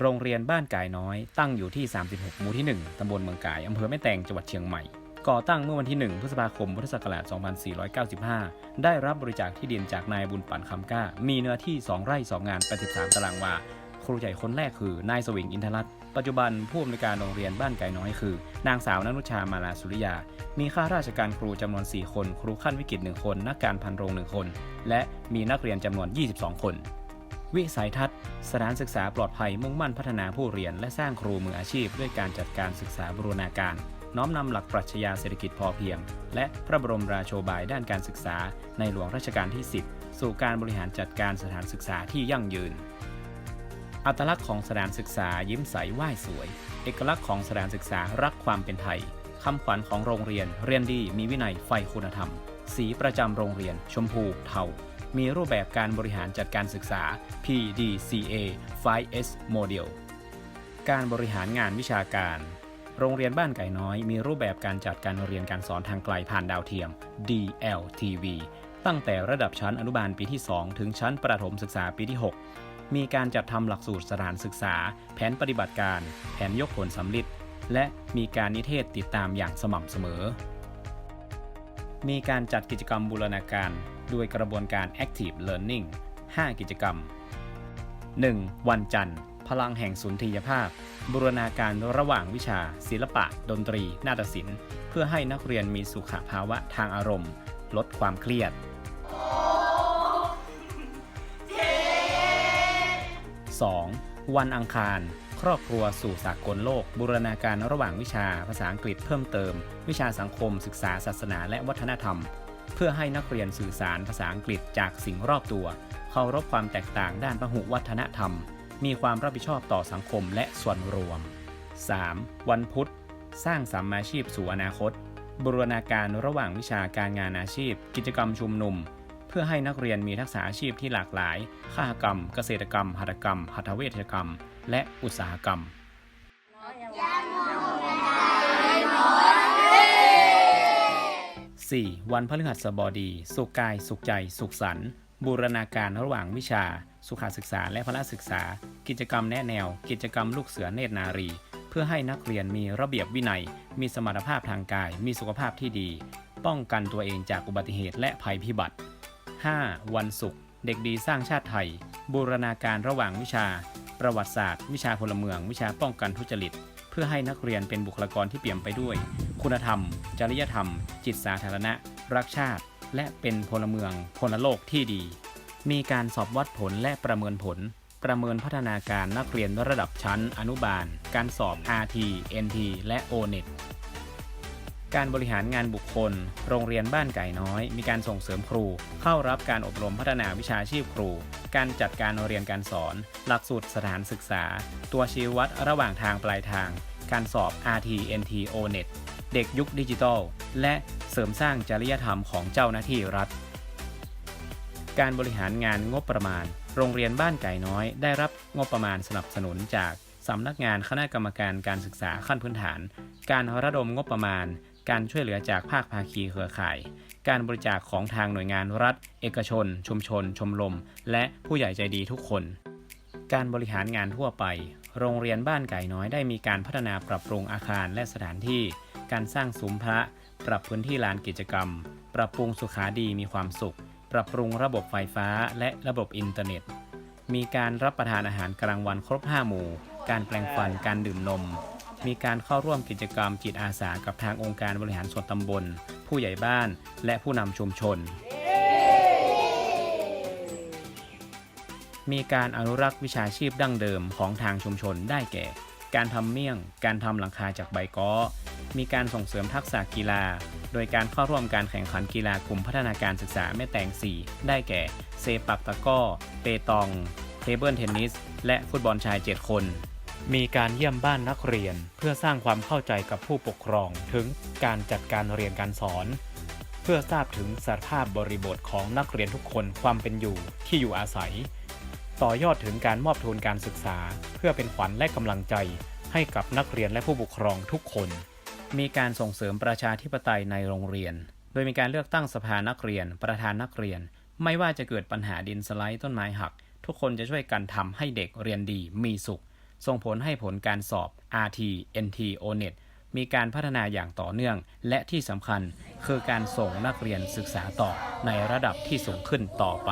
โรงเรียนบ้านกายน้อย ตั้งอยู่ที่ 36 หมู่ที่ 1 ตำบลเมืองกาย อำเภอแม่แตง จังหวัดเชียงใหม่ ก่อตั้งเมื่อวันที่ 1 พฤษภาคม พุทธศักราช 2495 ได้รับบริจาคที่ดินจากนายบุญปันคำก้า มีเนื้อที่ 2 ไร่ 2 งาน 83 ตารางวา ครูใหญ่คนแรกคือนายสวิงอินทรัตน์ ปัจจุบันผู้อำนวยการโรงเรียนบ้านไก่น้อยคือ นางสาวนนุชามาลาสุริยา มีข้าราชการครูจำนวน 4 คน ครูขั้นวิกฤต 1 คน นักการพันโรง 1 คน และมีนักเรียนจำนวน 22 คน วิสัยทัศน์ สถานศึกษาปลอดภัยมุ่งมั่นพัฒนาผู้เรียน และสร้างครูมืออาชีพ ด้วยการจัดการศึกษาบรูรณาการ น้อมนำหลักปรัชญาเศรษฐกิจพอเพียง และพระบรมราโชบายด้านการศึกษา ในหลวงรัชกาลที่ 10 สู่การบริหารจัดการสถานศึกษาที่ยั่งยืน อัตลักษณ์ของสถานศึกษายิ้มใสไหว้สวย เอกลักษณ์ของสถานศึกษารักความเป็นไทยคำขวัญของโรงเรียน เรียนดีมีวินัยไฟคุณธรรม สีประจำโรงเรียน ชมพูเทา มีรูปแบบการบริหารจัดการศึกษา PDCA 5S Model การบริหารงานวิชาการ โรงเรียนบ้านไก่น้อย มีรูปแบบการจัดการเรียนการสอนทางไกลผ่านดาวเทียม DLTV ตั้งแต่ระดับชั้นอนุบาลปีที่ 2 ถึงชั้นประถมศึกษาปีที่ 6 มีการจัดทำหลักสูตรสถานศึกษา แผนปฏิบัติการ แผนยกผลสำลิดและมีการนิเทศติดตามอย่างสม่ำเสมอ มีการจัดกิจกรรมบูรณาการ โดยกระบวนการ Active Learning 5 กิจกรรม 1. วันจันทร์ พลังแห่งสุนทรียภาพ บูรณาการระหว่างวิชา ศิลปะ ดนตรี นาฏศิลป์ เพื่อให้นักเรียนมีสุขภาวะทางอารมณ์ ลดความเครียด 2. วันอังคาร ครอบครัวสู่สากลโลก บูรณาการระหว่างวิชาภาษาอังกฤษเพิ่มเติม วิชาสังคมศึกษาศาสนาและวัฒนธรรม เพื่อให้นักเรียนสื่อสารภาษาอังกฤษจากสิ่งรอบตัว เคารพความแตกต่างด้านพหุวัฒนธรรม มีความรับผิดชอบต่อสังคมและส่วนรวม 3. วันพุธ สร้างสัมมาชีพสู่อนาคต บูรณาการระหว่างวิชาการงานอาชีพ กิจกรรมชุมนุม เพื่อให้นักเรียนมีทักษะอาชีพที่หลากหลาย ข้ากรรม เกษตรกรรม หัตถกรรม หัตถเวชกรรม และอุตสาหกรรม 4. วันพฤหัสบดี สุขกาย สุขใจ สุขสันบูรณาการระหว่างวิชา สุขศึกษาและพละศึกษา กิจกรรมแนะแนว กิจกรรมลูกเสือเนตรนารี เพื่อให้นักเรียนมีระเบียบวินัย มีสมรรถภาพทางกาย มีสุขภาพที่ดี ป้องกันตัวเองจากอุบัติเหตุและภัยพิบัติ 5. วันศุกร์เด็กดีสร้างชาติไทย บูรณาการระหว่างวิชา ประวัติศาสตร์ วิชาพลเมือง วิชาป้องกันทุจริต พื่อให้นักเรียนเป็นบุคลากรที่เปี่ยมไปด้วย คุณธรรม จริยธรรม จิตสาธารณะ รักชาติ และเป็นพลเมืองพลโลกที่ดี มีการสอบวัดผลและประเมินผล ประเมินพัฒนาการนักเรียนระดับชั้นอนุบาล การสอบ RT NT และ ONET การบริหารงานบุคคล โรงเรียนบ้านไก่น้อย มีการส่งเสริมครู เข้ารับการอบรมพัฒนาวิชาชีพครู การจัดการเรียนการสอน หลักสูตรสถานศึกษา ตัวชี้วัดระหว่างทางปลายทาง การสอบ RT NT ONET เด็กยุคดิจิทัล และเสริมสร้างจริยธรรมของเจ้าหน้าที่รัฐ การบริหารงานงบประมาณ โรงเรียนบ้านไก่น้อย ได้รับงบประมาณสนับสนุนจากสำนักงานคณะกรรมการการศึกษาขั้นพื้นฐาน การระดมงบประมาณ การช่วยเหลือจากภาคภาคีเครือข่าย การบริจาคของทางหน่วยงานรัฐ เอกชน ชุมชน ชมรม และผู้ใหญ่ใจดีทุกคน การบริหารงานทั่วไป โรงเรียนบ้านไก่น้อยได้มีการพัฒนาปรับปรุงอาคารและสถานที่ การสร้างซุ้มพระ ปรับพื้นที่ลานกิจกรรม ปรับปรุงสุขาดีมีความสุข ปรับปรุงระบบไฟฟ้าและระบบอินเทอร์เน็ต มีการรับประทานอาหารกลางวันครบ 5 หมู่ การแปลงฟัน การดื่มนม มีการเข้าร่วมกิจกรรมจิตอาสากับทางองค์การบริหารส่วนตำบล ผู้ใหญ่บ้านและผู้นำชุมชน มีการอนุรักษ์วิชาชีพดั้งเดิมของทางชุมชนได้แก่ การทำเมี่ยง การทำหลังคาจากใบก้อมีการส่งเสริมทักษะกีฬา โดยการเข้าร่วมการแข่งขันกีฬากลุ่มพัฒนาการศึกษาแม่แตง 4 ได้แก่ เซปักตะก้อ เปตอง เทเบิลเทนนิส และฟุตบอลชาย 7 คน มีการเยี่ยมบ้านนักเรียนเพื่อสร้างความเข้าใจกับผู้ปกครองถึงการจัดการเรียนการสอน เพื่อทราบถึงสภาพบริบทของนักเรียนทุกคนความเป็นอยู่ที่อยู่อาศัย ต่อยอดถึงการมอบทุนการศึกษา เพื่อเป็นขวัญและกำลังใจให้กับนักเรียนและผู้ปกครองทุกคน มีการส่งเสริมประชาธิปไตยในโรงเรียน โดยมีการเลือกตั้งสภานักเรียน ประธานนักเรียน ไม่ว่าจะเกิดปัญหาดินสไลด์ต้นไม้หัก ทุกคนจะช่วยกันทำให้เด็กเรียนดีมีสุข ส่งผลให้ผลการสอบ RT NT ONET มีการพัฒนาอย่างต่อเนื่อง และที่สำคัญคือการส่งนักเรียนศึกษาต่อในระดับที่สูงขึ้นต่อไป